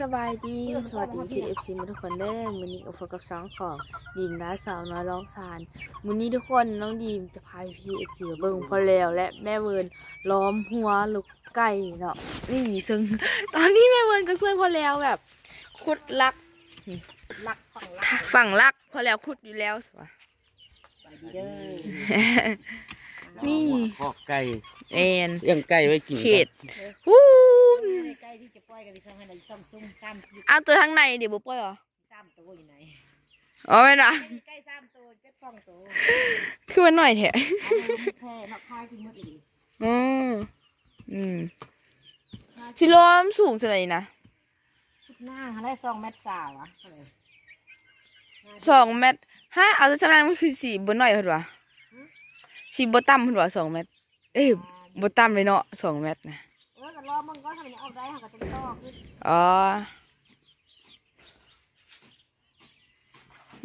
สบายดี สวัสดีที่เอฟซีมาทุกคนเด้อมื้อนี้ก็พบกับช่องของดีมร้านสาวน้อยร้องซานมื้อนี้ทุกคนน้องดีมจะพาพี่เอฟซีเบิ่งพ่อแล้วและแม่เวิร์นล้อมหัวลูกไก่เนาะนี่ซึ่ง ตอนนี้แม่เวิร์นก็ช่วยพ่อแล้วแบบขุดลักลักฝั่งลักฝั่งลักพ่อแล้วขุดอยู่แล้วสิวะไปดีเด้อ นี่ พอกไก่แอนเลี้ยงไก่ไว้กินเขตวู้ใกล้ที่จะปล่อยกันดิซ่องให้ได้ซ่องซุ้มซ้ำอยู่เอาตัวทางในเดี๋ยวบ่ปล่อยเหรอซ้ำตัวอยู่ไหนอ๋อไม่นะใกล้ซ้ำตัวเป็ดซ่องตัวคือมันหน่อยแท้แพ้นักพายกินหมดอีกอืมอืมสิล้อมสูงเท่าไหร่นะชุดหน้าได้ซองเม็ดสาวอะสองเมตรฮะเอาแต่จำนวนมันคือสี่บนหน่อยเพิ่นวะ สี่บต่ำเพิ่นวะสองเมตร เอ้ยบต่ำเลยเนาะสองเมตรนะเออก็รอมึงก็ทำอย่างนี้เอาได้ค่ะก็จะต่อขึ้นอ๋อ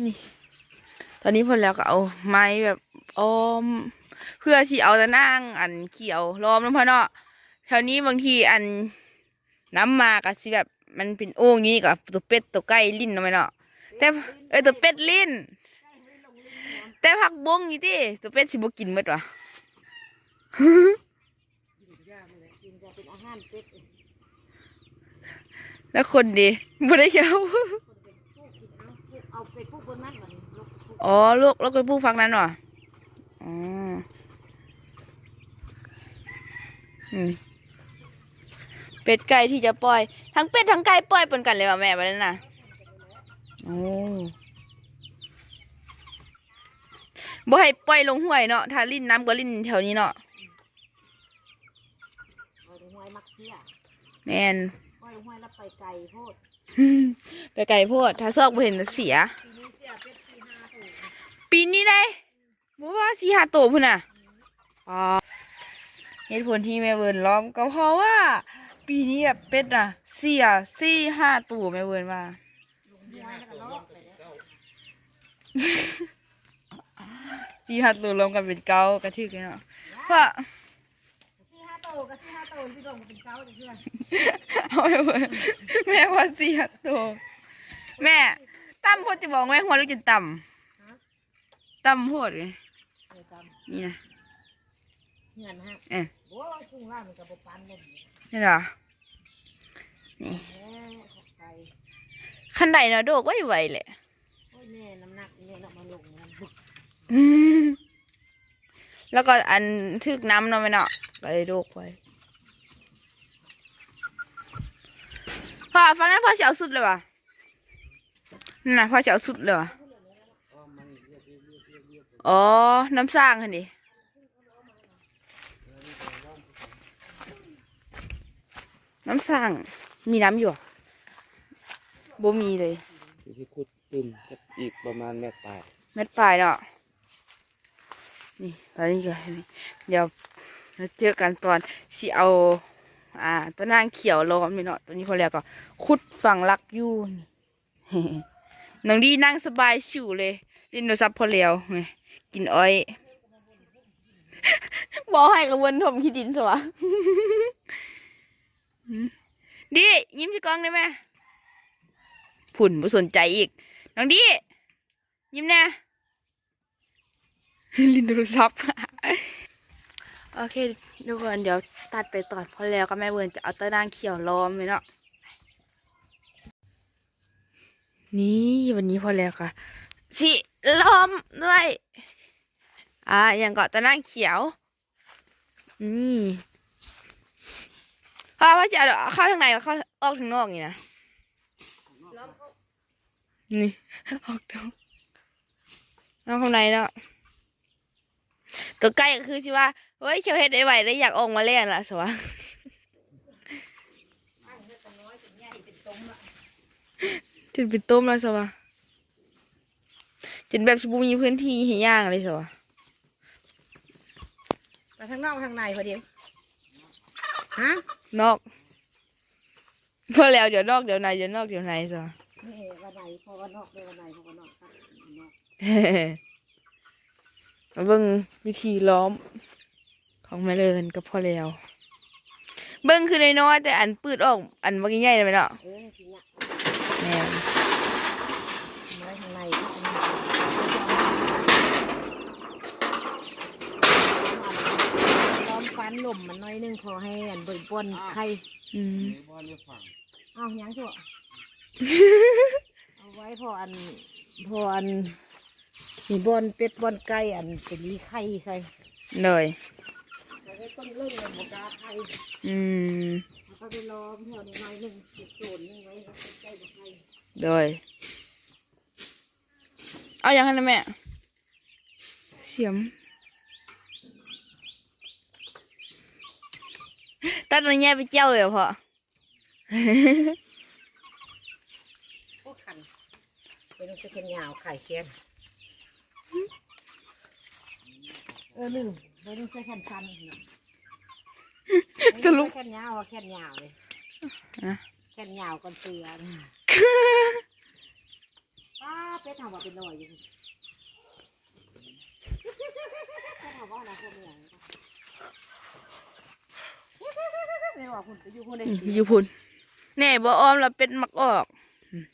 นี่ ตอนนี้เพิ่นแล้วก็เอาไม้แบบอ้อม เพื่อสิเอาแต่นั่งอันเขียวล้อมลงพะเนาะแถวนี้บางทีอันน้ำมาก็สิแบบมันเป็นโอ่งนี้กับตัวเป็ดตัวไก่ลิ้นเนาะแม่เนาะแต่เอ้ยตัวเป็ดลิ้น แต่ผักบงนี่ติตัวเป็ดสิบ่กินหมดวะกินจะเป็นอาหารเป็ดแล้วคนดีบ่ได้เขียวเอาไปปลูกบนนั้นก่อนลูกอ๋อลูกแล้วก็ผู้ฟังนั้นวะอ๋ออืมเป็ดไก่ที่จะปล่อย ทั้งเป็ดทั้งไก่ปล่อยปนกันเลยว่ะแม่บัดนั้นน่ะโอ้ บ่ให้ปล่อยลงห้วยเนาะถ้าลิ้นน้ำก็ลิ้นแถวนี้เนาะปล่อยหวยมักเสียแม่นปล่อยหวยแล้วไปไกลโพด ไปไก่โพด ถ้าซอกบ่เห็นจะเสีย ปีนี้เสียเป็ดปีห้าถูกปีนี้ได้บ่ว่าสี่ห้าตัวพุ่นน่ะอ๋อเหตุผลที่แม่เวิร์นล้อมก็เพราะว่า ปีนี้แบบเป็ดน่ะ เสียสี่ห้าตัวแม่เวิร์นว่าหวยแล้วก็ลอกไปแล้ว สี่ห้าตัวรวมกันเป็นเก้ากระทึกเลยเนาะเพราะสี่ห้าโตก็สี่ห้าโตพี่ดงก็เป็นเก้าเพื่อนเอาแม่เวิร์นแม่ว่าสี่ห้าตัวแม่ตั้มโพดจะบอกแม่หัวลูกจะต่ำต่ำโพดไงเออจนี่นะำเงินฮะเอ๊ะโอ้ยกุ้งล่างมันกับปันลมนี่เหรอแม่ขอบใจขั้นใดเนาะโดกไว้ไวแหละโอ้ยแม่น้ำหนักเนี่ยเรามาลงน้ำบึก อืม แล้วก็อันทึกน้ำเนาะแม่เนาะไปโดกไว้พ่อฟังนั้นพ่อเสียวสุดเลยวะนั่นน่ะพ่อเสียวสุดเลยวะอ๋อ น้ำสร้างคันดิน้ำสร้างมีน้ำอยู่อะบ่มีเลยอยู่ที่ขุดตึมจะอีกประมาณแม่ปลายเม็ดปลายเนาะ นี่ตอนนี้ก็นี่เดี๋ยวเจอกันตอนสิเอา อ่าต้นนางเขียวล้อมนี่เนาะตัวนี้พอแล้วก็ขุดฝั่งลักยู่นี่น้องดีนั่งสบายชิวเลยลินโดซับพอแล้วไงกินอ้อยบอกให้กับวนถมขี้ดินสวะดียิ้มที่กล้องได้ไหมผุ่นไม่สนใจอีก น้องดียิ้มแน่ ลินโทรศัพท์โอเคทุกคนเดี๋ยวตัดไปตอนพอแล้วก็แม่เวิร์นจะเอาตะนางเขียวล้อมไว้เนาะนี่วันนี้พอแล้วค่ะสิล้อมด้วยอ่าอย่างเกาะตะนางเขียวนี่พ่อว่าจะเอาเข้าทางไหนเข้าออกทางนอกนี่นะนี่ออกทางเอาข้างในเนาะ ตัวใกล้ก็คือสิว่าเฮ้ยเขียวเฮ็ดได้ไหวแล้วอยากออกมาเล่นละสวะจนเป็นต้มแล้วสวะจนแบบสบูมีพื้นที่ให้ย่างเลยสวะแต่ทั้งนอกทั้งในพอดีฮะนอกพอแล้วเดี๋ยวนอกเดี๋ยวในเดี๋ยวนอกเดี๋ยวในสวะนี่วันไหนพอวันนอกเลยวันไหนพอวันนอกครับนอก มาเบิ่งวิธีล้อมของแม่เลินกับพ่อแล้ว เบิ้งคือน้อยๆแต่อันปืดออกอันว่าใหญ่ๆเลยไหมเนาะเออทีเนี้ยแม่นไว้ข้างในก็จะมีล้อมฟันลมมันหน้อยหนึงพอให้อันเบิ่งบนไข่อืมในบ้านเนี่ยฝั่งเอาหยังชั่วเอาไว้พออันพออัน มีบอนเป็ดบอนไก่อันเป็นมีไข่ใส่เลยแล้วก็ต้นเรื่องเลยบกาไข่อืมแล้วก็ไปล้อมแถวนี้หน่อยหนึงเก็บโซนนึงไว้แล้วก็ใกล้กับไข่เลยเอาอย่างนั้นนะแม่เสียมตัดตัวนี้ไปเจ้าเลยเหรอพ่อพวกขันเป็นลูกเส้นยาวไข่เคียน เออลืมเป็นลูกเส้นสั้นๆนะสรุปแค่นยาวอะแค่นยาวเลยอะแค่นยาวกันเสือนะป้าเป็ดถามว่าเป็นลอยอยู่เป็ดถามว่าอะไรพวกเมียไม่ว่าคุณไปอยู่คนเดีอืมยวอยู่พุ่นแน่บ่ออมแล้วเป็นมักออกอืม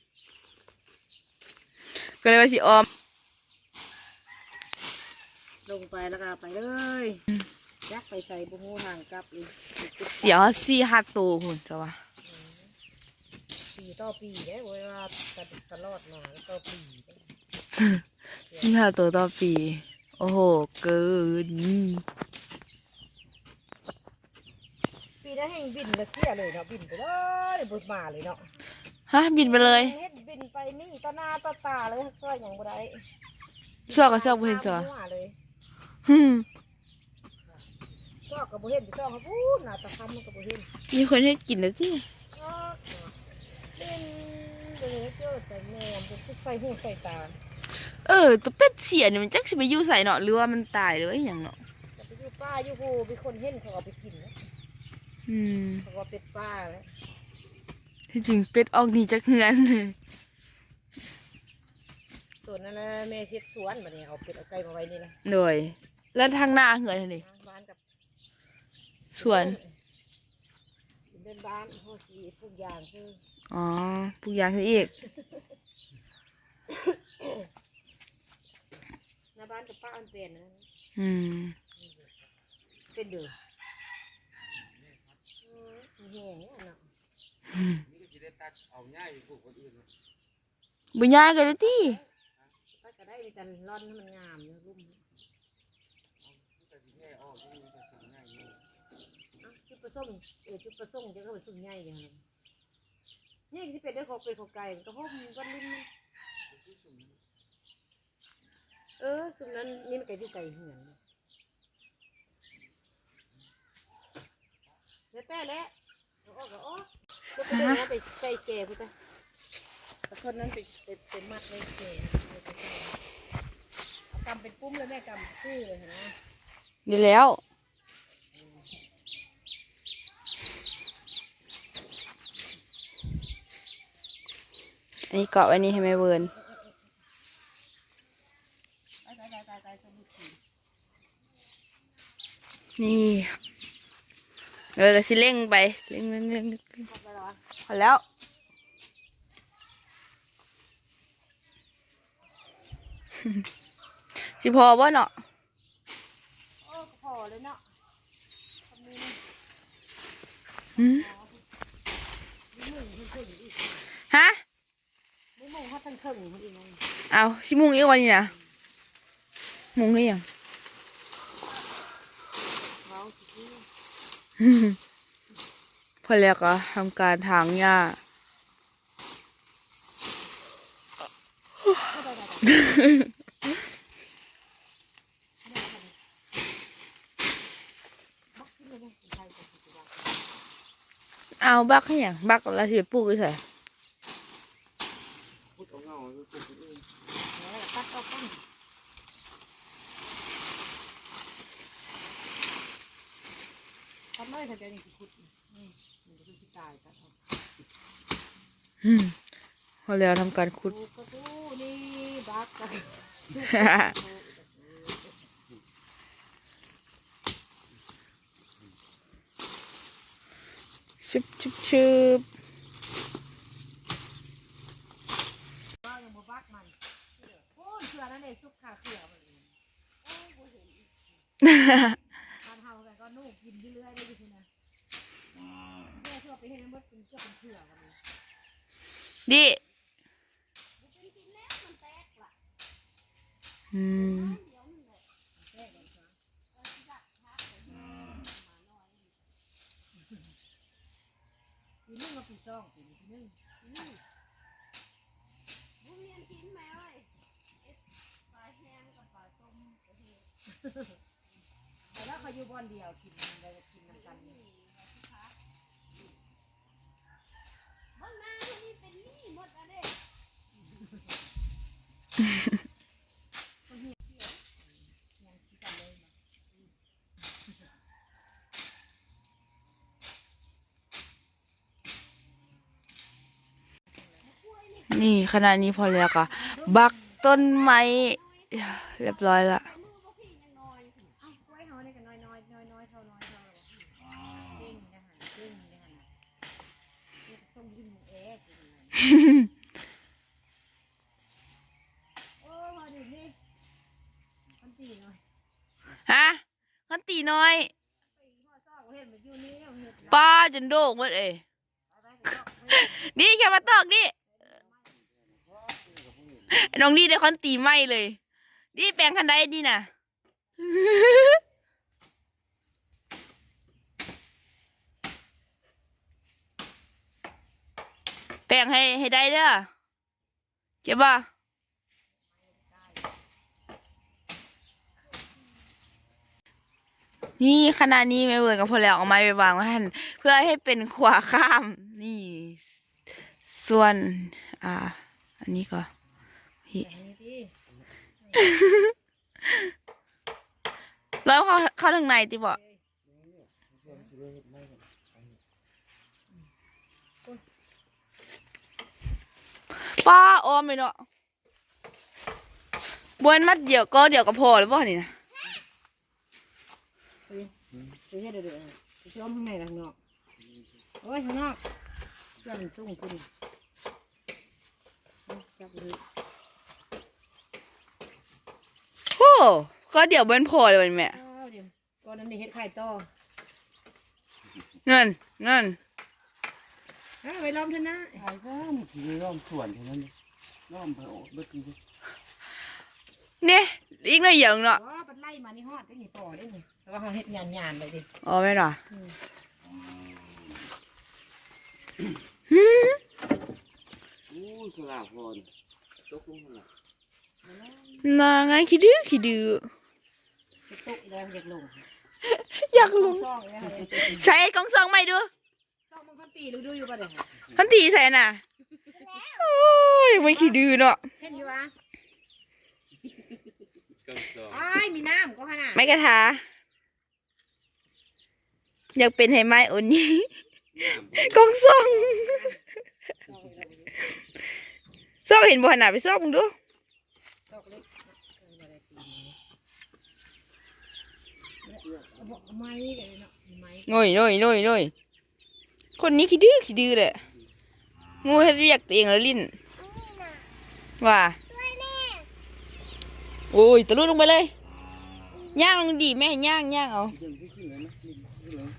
ก็เลยว่าสิออม ลงไปแล้วก็ไปเลยยักไปใส่บุหูห่างกลับเลยเสียวสี่ห้าตัวพุ่นจ้ะวะปีต่อปีเด้เว้ยว่าตลอดมาแล้วต่อปีสี่ห้าตัวต่อปี โอ้โห เกิน ปีนั้นแห่งบินมาเสียเลยเนาะบินไปเลยบุญมาเลยเนาะฮะบินไปเลยเฮ็ดบินไปนี่ต่อหน้าต่อตาเลยซอยอย่างบ่ได้ซอกกับซอกบ่เห็นซอหัวเลยฮึม ซอกกับบ่เห็นไปซอกครับพูดหน้าตาคำมันกับบ่เห็นมีคนให้กินแล้วที่ซอกเล่นเลยเจอแต่แม่มันใส่หูใส่ตาเออตัวเป็ดเสียเนี่ยมันจักสิไปอยู่ใส่เนาะหรือว่ามันตายหรือว่าอย่างเนาะจะไปอยู่ป้าอยู่หูมีคนเห็นเขาเอาไปกินนะอืมเขาว่าเป็ดป้าแล้วที่จริงเป็ดออกหนีจากเฮือนส่วนนั้นแหละแม่เช็ดสวนบัดนี้เอาเป็ดเอาไก่มาไว้นี่นะโดย แล้วทางหน้าเฮือนนี่บ้านกับสวนเดินบ้านโหสีทุกอย่างคืออ๋อปลูกยางขึ้นอีก หน้าบ้านกับป้าอันเป็นนะอืม เป็นเดืออืมแห้งเนี่ยเนาะนี่ก็จะได้ตัดเอาง่ายอยู่พวกคนอื่นนะบุญยายกันเลยที่ป้าก็ได้แต่ร่อนให้มันงามเนาะรุ่ม แต่ที่แง่ออกนี่มันจะสูงง่ายอยู่ อะจุด ประสงค์เออจุดประสงค์จะเข้าไปสุ่มใหญ่อย่างนั้นนี่ที่เป็นได้ของเป็นของไก่มันก็พวกมันก็ลิ้นมันเออสุ่มนั้นนี่มันไก่ที่ไก่เหือนเนี่ยแล้วแต่แล้วเอาออกก็ออกก็ไปเดินเอาไปใส่แก่พุ่นไปแต่คนนั้นไปไปไปมัดไว้แก่เอากำเป็นปุ้มเลยแม่กำซื่อเลยเห็นไหมนี่แล้ว อันนี้เกาะไว้นี่ให้แม่เวิร์นนี่เดี๋ยวเราสิเร่งไปเร่งเร่งเร่งพอแล้วสิพอบ่เนาะพอเลยเนาะฮะ มึงเขาทั้งเพิ่งอีกไงเอาสิมุงอีกวันนี้นะมุงให้ยังเขาสิที่พอแล้วก็ทำการถางหญ้าเข้าบักขึ้นเลยเนี่ยใครจะสิว่าเอาบักให้ยังบักแล้วสิไปปลูกอีใส่พูดเอาเงาคือพวกคนอื่น แล้วตัดเอาปั้น ทำไมถ้าเดี๋ยวนี้สิขุดนี่มันจะสิตายตัดเอาอืมพอแล้วทำการขุด ดูก็ดูนี่บักกันชุบชุบชุบก็ยังบ่บักมันโอ้ยเสือนั่นเองซุปขาเสือมันเองโอ้ยบ่เห็น รื่อยๆได้อยู่ที่นะแม่ชอบไปเห็นมันเป็นเจ้าเป็นเสือกันเลยดิอืมปีนึงมาปีสองปีนึงปีนึงแต่แล้ แต่ว่าเขาอยู่บอนเดียวกินเราจะกินน้ำตาลบ้านนาคนนี่เป็นนี่หมดอะเด้ยันี่ยนี่ขนาดนี้พอแล้วค่ะ บักต้นไม้ เรียบร้อยละ เอ้ากล้วยเฮานี่ก็น้อยน้อยน้อยน้อยเท่าน้อยเท่าแล้วเก่งนะฮะเก่งนะฮะนี่ก็ส่งยิ้มเอ๊ะกินมันโอ้มาดินี่มันตีหน่อย ฮะขันตีน้อย ตีพ่อซอกเห็นมันอยู่นี่เอาเห็ด ป้า จนโด่งหมดเอ้ยไปไปซอกเห็ดนี่แค่มาตอกดิน้องดีได้คอนตีไม่เลยดิแปลงคันใดดีน่ะแปลงให้ให้ได้เด้อเก็บบ่ นี่ขนาดนี้ไม่เวิร์นกับพอแล้วเอาไม้ไปวางไว้ให้เพื่อให้เป็นขวาข้าม นี่ ส่วน อ่า อันนี้ก็พี่แล้วเข้าเข้าทางในติบอกป้าออมไปเนาะบวนมัดเดียวก็เดียวก็พอหรือเปล่านี่นะ ไปเฮ็ดเดี๋ยวๆไปชมข้างในข้างนอกโอ้ยข้างนอกเพื่อนมันสูงขึ้นเอาจับเลยโอ้ก็เดี๋ยวบวนพอเลยวันแม่อ้าวเดี๋ยวก่อนนั้นได้เฮ็ดไข่ต่อเงินเงินเอาไปล้อมเถอะนะขายก็มีทีล้อมสวนเท่านั้นเลยล้อมไปโอ้เบิดทีเดียว เนี่ยอีกหน่อยเดียวเนาะอ๋อปัดไล่มานี่ฮอดได้นี่ต่อได้นี่แต่ว่าเขาเฮ็ดหยานๆเลยดิอ๋อไม่หรอโอ้ยสลากพอนตกลงมาละนาไงคิดดื้อคิดดื้อไปตุ๊กอีแล้วอยากลงอยากลงซ่องอีแล้วเลยใส่กล้องซองใหม่ดูซ่องมันพันตีดูดูอยู่ป่ะเดี๋ยวพันตีใส่น่ะโอ้ยไม่คิดดื้อเนาะเห็นอยู่วะกังส องอ้ายมีน้ำก็ขนาดไม่กระทาอยากเป็นให้ไม้โอนนี้ก้องซองซองเห็นบ่ขนาดไปซองมึงดูตอกเล็กเอาบ่อาบ่อยง่ยง่ยง่ยโง่ยคนนี้ขี้ดื้อขี้ดื้อแหละงูเฮ็ดเรียกตัวเองแล้วลิ้นว่า โอ้ยตะลุลงไปเลยย่างลงดีแม่ย่างย่างเอายังขึ้นขึ้นเลยนะขึ้นขึ้นเลย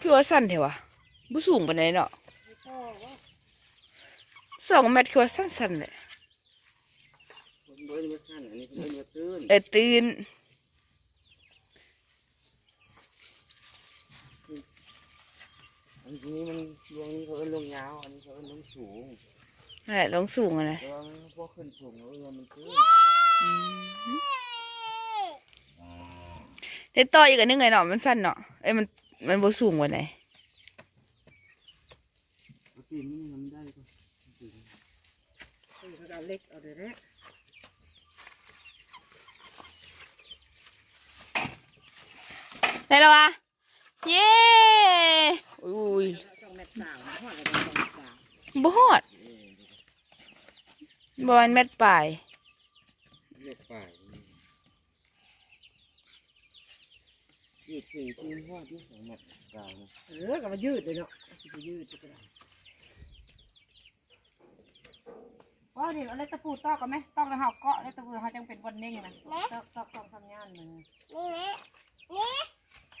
คือว่าสั้นเถอะวะบ่สูงปานใดเนาะพ่อว่าสองเมตรคือว่าสั้นๆเลยผมเบิดมาสั้นอันนี้เบิดมาตื้นเออตื่น นนี้มันลวงนี้เขาเอิ้นลงยาว อันนี้เขาเอิ้นลงสูงนั่นแหละลงสูงอะนะแต่ว่าพวกขึ้นสูงแล้วมันตื้นแต่ต่ออีกอันนึงไงเนาะมันสั้นเนาะเอ้ยมันมันบ่สูงกว่าไหนเอาปีนนี่มันได้ก็ปีนเขาเอาเล็กเอาเดี๋ยวนี้ได้แล้ววะเย้ อุ้ยสองเมตรสาวนะพ่อจะเป็นสองเมตรสาวบ่ฮอดบ่วันเม็ดปลายเล็กป่ายยืดถึงที่ว่าที่สองเมตรกลางนะเออก็มายืดเลยเนาะสิยืดก็ได้อ๋อเดี๋ยวเอาเล็กตะปูตอกกันไหมตอกแล้วเฮาเกาะเล็กตะปูเฮาจังเป็นวันนิ่งนะตอกตอกสองสามย่านหนึ่งนี่แม่นี่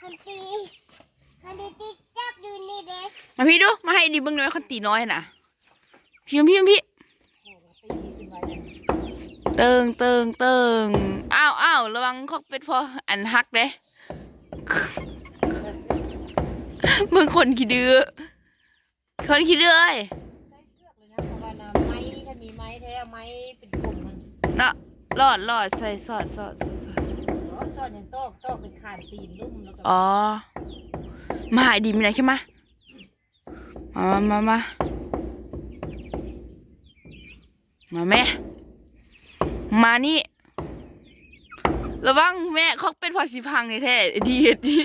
คันตีคันตีตีจับอยู่นี่เด็ก มาพี่ดู มาให้ดีเบิ้งหน่อยคนตีน้อยน่ะ พี่พี่พี่โอ้โหตีขึ้นไปเลยเติงเติงเติงอ้าวอ้าวระวังคอกเป็ดพออันฮักเด้มึงคนขี้ดื้อคนขี้ดื้อเอ้ยใช้เชือกเลยนะเพราะว่าน้ำไม้ถ้ามีไม้แท้ไม้เป็นกลุ่มมันเนาะรอดรอดใส่สอดสอดสอดสอดเออซ่อนอย่างตอกตอกเป็นขานตีนลุ่มแล้วก็อ๋อมาหายดีมีไหนใช่ไหม มามามามามาแม่ มานี่ ระวังแม่คอกเป็ดพอสิพังในแท้ดีเฮ็ดดี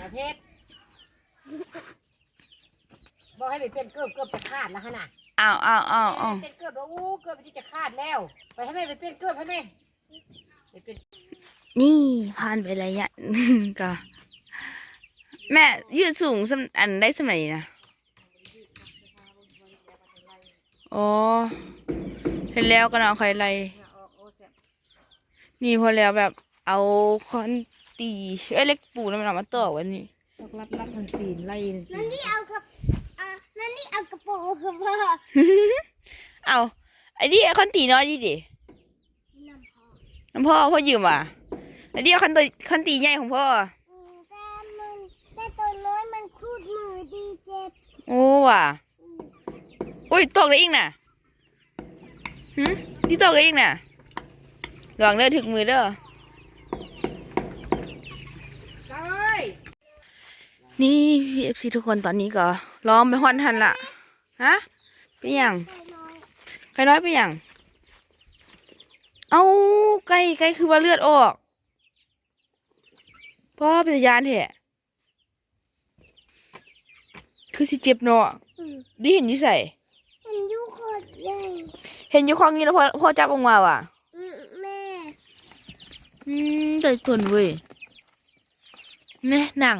ประเภทบอกให้ไปเป็นเกือบเกือบจะขาดแล้วขนาดอ้าวอ้าวอ้าวอ้าวเป็นเกือบแล้วอู้เกือบที่จะขาดแล้ว ไปให้แม่ไปเป็นเกือบให้แม่ไปเป็นนี่ผ่านไประยะหนึ่งก็ แม่ยืดสูงสำอันได้สมัยนะอ๋อเห็นแล้วก็นเอาใครไรเนี่ยออกโอ้เสียนี่พอแล้วแบบเอาคอนตีเอ้ยเล็กปูนั่นมันเอามาต่อไวันนี้ตอกรัดรัดทางตีนไล่นั่นนี่เอากับอะนั่นนี่เอากระโปรงคือพ่อเอาไอ้นี่เอาคอนตีน้อยดิดิน้ำพอน้ำพ่อพ่อยืมอะไอ้นี่เอาคอนตีคอนตีใหญ่ของพ่อ อืมแต่มันแต่ตัวน้อยมันคูดมือดีเจ็บ โอ้ว่ะอุ้ยตกเลยอีกน่ะหืมที่ตกเลยอีกน่ะระวังเด้อถึกมือเด้อเอ้ยนี่พีเอฟซีทุกคนตอนนี้ก็ล้อมไปฮอนทันละฮะไปนหยังตัวน้อยไก่น้อยไปนหยังเอาไก่ไก่คือว่าเลือดออกพ่อเป็นยานแท้ คือสิเจ็บเนาะอืมดิเห็นอยู่ใส่มันอยุโคตรเลยเห็นอยู่คลองนี้แล้วพ่อพ่อจับออกมาว่ะอืมแม่อืมใจทนเว้ยแม่หนัง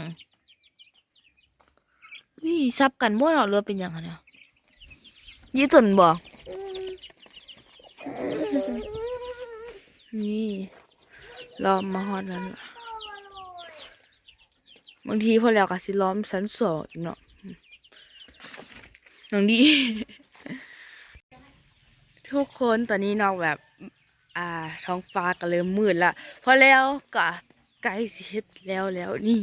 วิซับกันบ่เนาะหรือว่าเป็นหยังอะเนี่ยยี่ตนบ่อืมนี่ล้อมมาฮอดนั้นล่ะบางทีพอแล้วก็สิล้อมสันสองอีกเนาะ น้องดี ทุกคนตอนนี้นอกแบบ อ่า ท้องฟ้าก็เริ่มมืดละพอแล้วก็ใกล้สิเฮ็ดแล้วแล้วนี่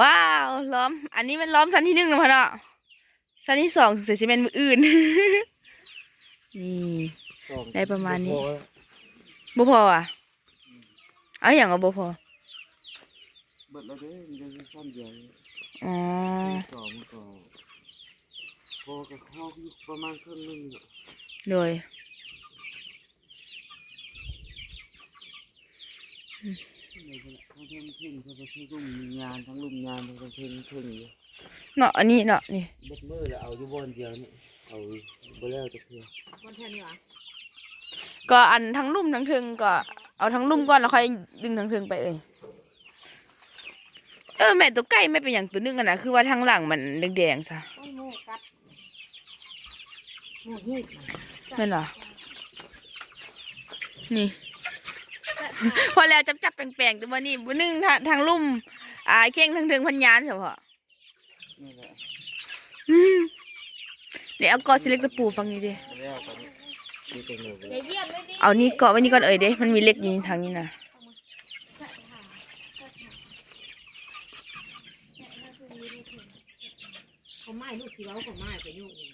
ว้าวล้อม อันนี้เป็นล้อมสันที่หนึ่งนะพ่อเนาะสันที่สองเสียสิเป็นมืออื่น นี่สองได้ประมาณนี้พอแล้วบ่พออะเอาอย่างก็บ่พอเบิดแล้วเด้อมันจะสั้นเดียวอ๋อสองมันก็ พอกับข้าวอยู่ประมาณครึ่งหนึงอะโดยในขณะเขาเพิ่มขึ้นเขาไปใช้รุ่มงานทั้งรุ่มงานทั้งเพิ่งเพิ่งอยู่เนาะอันนี้เนาะนี่เบิดมือแล้วเอาอยู่บนเดียวนี่เอาบ่แล้วจะเพื่อวันแทนนี่หวะก็อันทั้งลุ่มทั้งเทึงก็เอาทั้งลุ่มก่อนแล้วค่อยดึงทั้งเทึงไปเอ้ยเออแม่ตัวไก่ไม่เป็นอย่างตัวนึงกันนะคือว่าทางหลังมันแดงๆซะ โอ้ยหมูกัดหมูฮีดแม่นเหรอ นี่ พอแล้วจับจับๆแปลงๆตัวนี้บนึงทางทางลุ่ม อ่าเข่งทางเทึงพันยานเฉพาะนี่แหละอืมเดี๋ยวเอากอสิเล็กตะปูฟังนี้ดิแล้วตอนนี้มีแต่เหนือเลยอย่าเยี่ยมไม่ดีเอานี่เกาะไว้นี่ก่อนเอ่ยเด้มันมีเล็กอยู่ทางนี้นะเขาไม้ลูกสีเว้าเขาไม้ไปยุ่งอีกนะ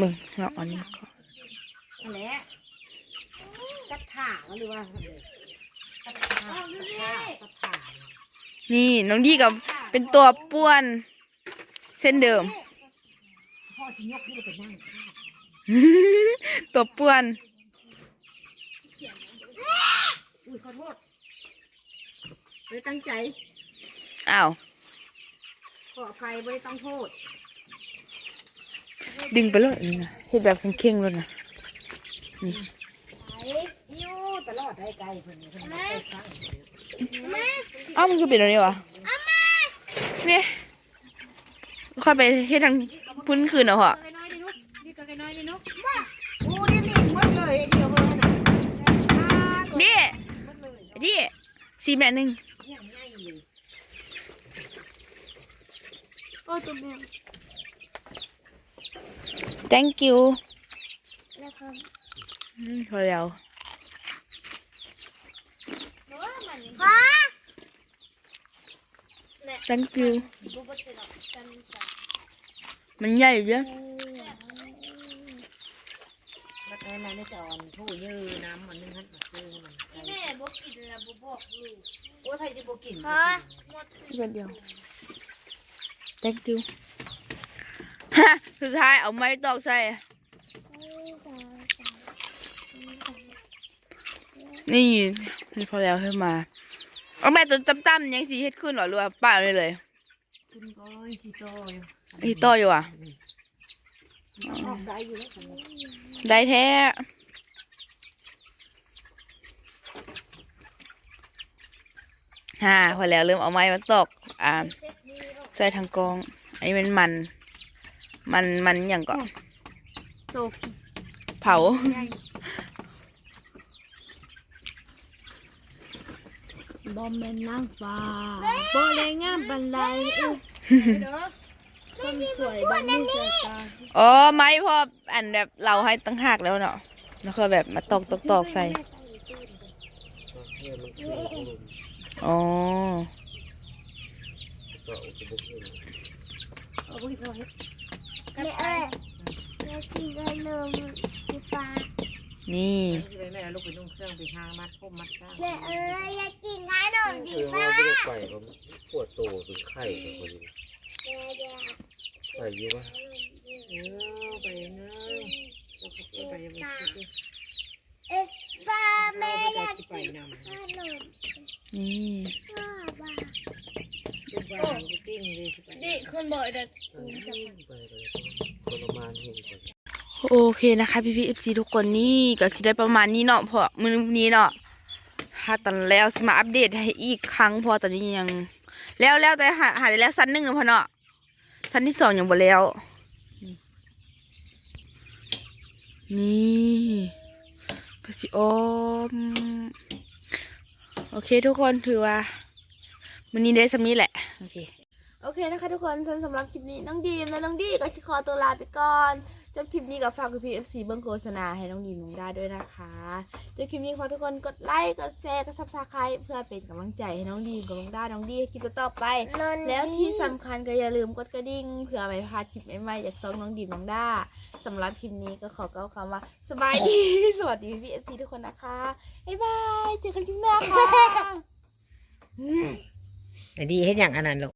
มึงเอาอันนี้ก่อนนั่นแหละสักถ่าหรือว่าอะไรสักถ่าสักถ่าสักถ่านี่น้องดีกับเป็นตัวป้วน เส้นเดิมพ่อที่ยกนี่เราไปนั่งข้าวตัวป้วนอุ้ยขอโทษไม่ได้ตั้งใจอ้าวขออภัยไม่ได้ต้องโทษ ดึงไปเลยนี่นะเห็ดแบบเข่งๆเลยนะไอ้ยิ้วตลอดได้ไกลเพิ่นเพิ่นไม่ได้ฟังเอ้ามันคือเป็นอะไรวะเนี่ยค่อยไปเฮ็ดทางพื้นคืนเอาเหรอไก่น้อยดินุ๊กนี่ก็ไก่น้อยดินุ๊กโอ้นี่มีหมดเลยไอ้เดียวเลยนะอ่าตัวดิหมดเลยดิสี่แม่หนึ่งอย่างง่ายเลยโอ้ตัวแมว thank you แล้วก็อืมพอแล้วพอ thank you มันใหญ่เยอะแล้วก็นายได้จะอ่อนผู้ยื้อน้ำมันนึงฮัทมาซื้อมันแม่บอกกินแล้วบอกบอกลูกโอ้ยใครจะบอกกินพอแค่เดียว thank you ฮะสุดท้ายเอาไม้ตอกใส่นี่นี่พอแล้วขึ้นมาเอาแม่ตัวตั้มๆยังสีเฮ็ดขึ้นหรอหรือว่าป้าเลยเลยนก้อยขี้โตอยู่ที่ต่ออยู่อะได้แล้วกันได้แท้ฮ่าพอแล้วเริ่มเอาไม้มาตอกอ่าใส่ทางกอง อันนี้เป็นมัน มันมันอย่างก่อนโตเผาบอมเป็นน้ำฟ้าโบแรงงามบันไดเอ้ยคนสวยบันนี้สายตาอ๋อไม้พออันแบบเราให้ตั้งหากแล้วเนาะแล้วก็แบบมาตอกตอกตอกใส่เนี่ยมันคือลมอ๋อก็อุปบกเองเอาไปก่อน แม่เอ้ยแม่กินขนมสีฟ้านี่จะไปแม่ลูกไปนุ่งเครื่องไปทางมัดพุ่มมัดซ่าแม่เอ้ยอยากกินขนมเอสีอฟ้าว่าไม่ได้ไปก็ปวดโตถึงไข่กับคนนี้แม่อยากไปอยี่วะเออไปเนอะไปยังไงเอสปาแม่เราอยากกินไปนำขนมนี่ชอบอะดูไปติ้ง ดิคุณบอยทรมานเห็นก่อนโอเคนะคะพี่พี่เอฟซีทุกคนนี่ก็สิได้ประมาณนี้เนาะพราะมื้อนี้เนาะถ้าตอนแล้วสิมาอัปเดตให้อีกครั้งพอตอนนี้ยัง แล้วแล้วแต่หาหาได้แล้วสั้นหนึ่งแล้วพอเนาะสั้นที่สองยังบ่แล้ว นี่ก็สิออมโอเคทุกคนถือว่า วันนี้ได้สำนี้แหละ โอเค โอเคนะคะทุกคนสำหรับคลิปนี้น้องดีมและน้องดีก็จะขอตัวลาไปก่อนจบคลิปนี้กับฝากพี่เอฟซีเบิ้งโฆษณาให้น้องดีมน้องได้ด้วยนะคะจบคลิปนี้ขอทุกคนกดไลค์กดแชร์กดซับสไครต์เพื่อเป็นกำลังใจให้น้องดีมกับน้องได้น้องดีให้คลิปต่อไปนนแล้วที่สำคัญก็อย่าลืมกดกระดิ่งเผื่อไม่พลาดคลิปใหม่ๆจากซองน้องดีมน้องด้าสำหรับคลิปนี้ก็ขอกล่าวคำว่าสบายดีสวัสดีพี่เอฟซีทุกคนนะคะบ๊ายบายเจอกันคลิปหน้าค่ะ ดีให้อย่างอันนั้นลูก